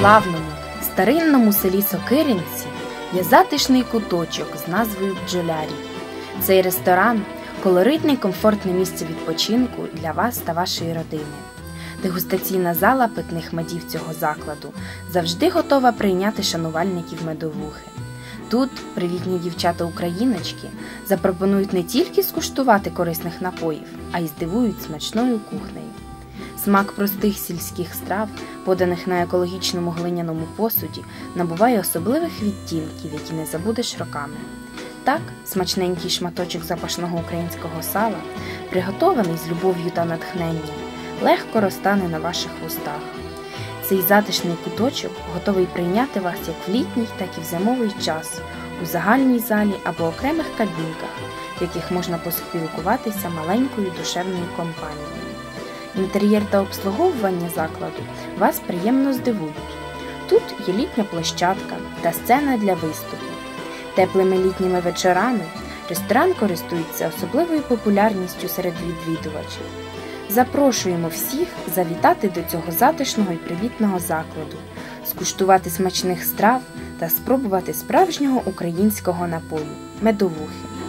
славному старинному селі Сокиринці є затишний куточок з назвою Бджолярі. Цей ресторан колоритне й комфортне місце відпочинку для вас та вашої родини. Дегустаційна зала питних медів цього закладу завжди готова прийняти шанувальників медовухи. Тут привітні дівчата-україночки запропонують не тільки скуштувати корисних напоїв, а й здивують смачною кухнею. Смак простих сільських страв, поданих на екологічному глиняному посуді, набуває особливих відтінків, які не забудеш роками. Так, смачненький шматочок запашного українського сала, приготований з любов'ю та натхненням, легко розтане на ваших вустах. Цей затишний куточок готовий прийняти вас як в літній, так і в зимовий час у загальній залі або окремих кабінках, в яких можна поспілкуватися маленькою душевною компанією. Інтер'єр та обслуговування закладу вас приємно здивують. Тут є літня площадка та сцена для виступу. Теплими літніми вечорами ресторан користується особливою популярністю серед відвідувачів. Запрошуємо всіх завітати до цього затишного і привітного закладу, скуштувати смачних страв та спробувати справжнього українського напою медовухи.